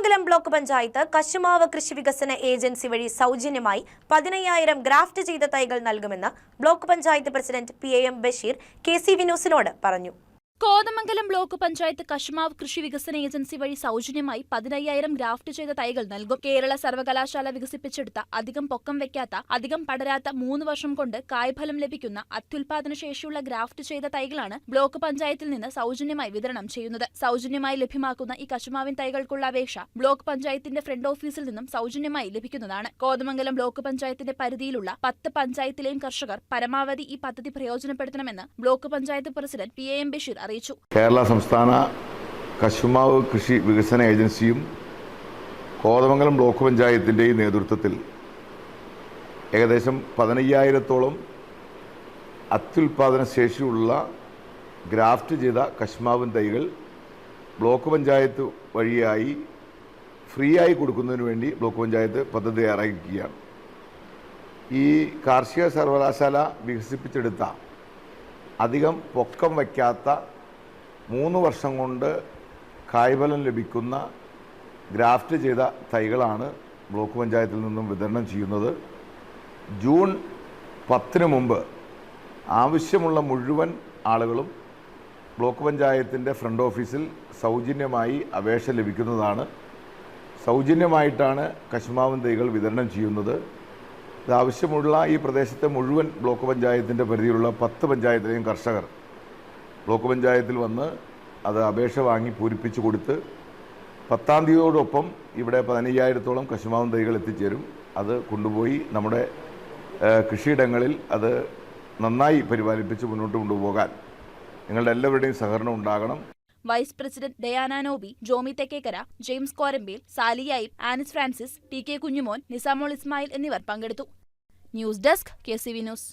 Kothamangalam block panchayat കശുമാവ് കൃഷി വികസന agency വഴി സൗജന്യമായി പതിനയ്യായിരം ഗ്രാഫ്റ്റ് ചെയ്ത തൈകൾ നൽകുമെന്ന് block panchayat president P A M Basheer K C വിനോസിനോട് പറഞ്ഞു. കോതമംഗലം ബ്ലോക്ക് പഞ്ചായത്ത് കശുമാവ് കൃഷി വികസന ഏജൻസി വഴി സൗജന്യമായി പതിനയ്യായിരം ഗ്രാഫ്റ്റ് ചെയ്ത തൈകൾ നൽകും. കേരള സർവകലാശാല വികസിപ്പിച്ചെടുത്ത അധികം പൊക്കം വെക്കാത്ത അധികം പടരാത്ത മൂന്ന് വർഷം കൊണ്ട് കായ്ഫലം ലഭിക്കുന്ന അത്യുൽപാദന ശേഷിയുള്ള ഗ്രാഫ്റ്റ് ചെയ്ത തൈകളാണ് ബ്ലോക്ക് പഞ്ചായത്തിൽ നിന്ന് സൗജന്യമായി വിതരണം ചെയ്യുന്നത്. സൗജന്യമായി ലഭ്യമാക്കുന്ന ഈ കശുമാവിൻ തൈകൾക്കുള്ള അപേക്ഷ ബ്ലോക്ക് പഞ്ചായത്തിന്റെ ഫ്രണ്ട് ഓഫീസിൽ നിന്നും സൗജന്യമായി ലഭിക്കുന്നതാണ്. കോതമംഗലം ബ്ലോക്ക് പഞ്ചായത്തിന്റെ പരിധിയിലുള്ള പത്ത് പഞ്ചായത്തിലെയും കർഷകർ പരമാവധി ഈ പദ്ധതി പ്രയോജനപ്പെടുത്തണമെന്ന് block panchayat president P A M Basheer അറിയിച്ചു. കേരള സംസ്ഥാന കശുമാവ് കൃഷി വികസന ഏജൻസിയും കോതമംഗലം ബ്ലോക്ക് പഞ്ചായത്തിന്റെയും നേതൃത്വത്തിൽ ഏകദേശം പതിനയ്യായിരത്തോളം അത്യുൽപാദന ശേഷിയുള്ള ഗ്രാഫ്റ്റ് ചെയ്ത കശ്മാവിൻ തൈകൾ ബ്ലോക്ക് പഞ്ചായത്ത് വഴിയായി ഫ്രീ ആയി കൊടുക്കുന്നതിന് വേണ്ടി ബ്ലോക്ക് പഞ്ചായത്ത് പദ്ധതി തയ്യാറാക്കിയിരിക്കുകയാണ്. ഈ കാർഷിക സർവകലാശാല വികസിപ്പിച്ചെടുത്ത അധികം പൊക്കം വയ്ക്കാത്ത മൂന്ന് വർഷം കൊണ്ട് കായ്ഫലം ലഭിക്കുന്ന ഗ്രാഫ്റ്റ് ചെയ്ത തൈകളാണ് ബ്ലോക്ക് പഞ്ചായത്തിൽ നിന്നും വിതരണം ചെയ്യുന്നത്. ജൂൺ പത്തിന് മുമ്പ് ആവശ്യമുള്ള മുഴുവൻ ആളുകളും ബ്ലോക്ക് പഞ്ചായത്തിന്റെ ഫ്രണ്ട് ഓഫീസിൽ സൗജന്യമായി അപേക്ഷ ലഭിക്കുന്നതാണ്. സൗജന്യമായിട്ടാണ് കശുമാവൻ തൈകൾ വിതരണം ചെയ്യുന്നത്. ഇത് ആവശ്യമുള്ള ഈ പ്രദേശത്തെ മുഴുവൻ ബ്ലോക്ക് പഞ്ചായത്തിന്റെ പരിധിയിലുള്ള പത്ത് പഞ്ചായത്തിലെയും കർഷകർ ബ്ലോക്ക് പഞ്ചായത്തിൽ വന്ന് അത് അപേക്ഷ വാങ്ങി പൂരിപ്പിച്ച് കൊടുത്ത് പത്താം തീയതിയോടൊപ്പം ഇവിടെ പതിനയ്യായിരത്തോളം കശുമാവൻ തൈകൾ എത്തിച്ചേരും. അത് കൊണ്ടുപോയി നമ്മുടെ കൃഷിയിടങ്ങളിൽ അത് നന്നായി പരിപാലിപ്പിച്ച് മുന്നോട്ട് കൊണ്ടുപോകാൻ നിങ്ങളുടെ എല്ലാവരുടെയും സഹകരണം ഉണ്ടാകണം. Vice president Diana Jomy Thekkekara James Korampel സാലിയായിബ് Anis Francis T K Kunjumon Nisamol Ismail എന്നിവർ പങ്കെടുത്തു. News desk K news.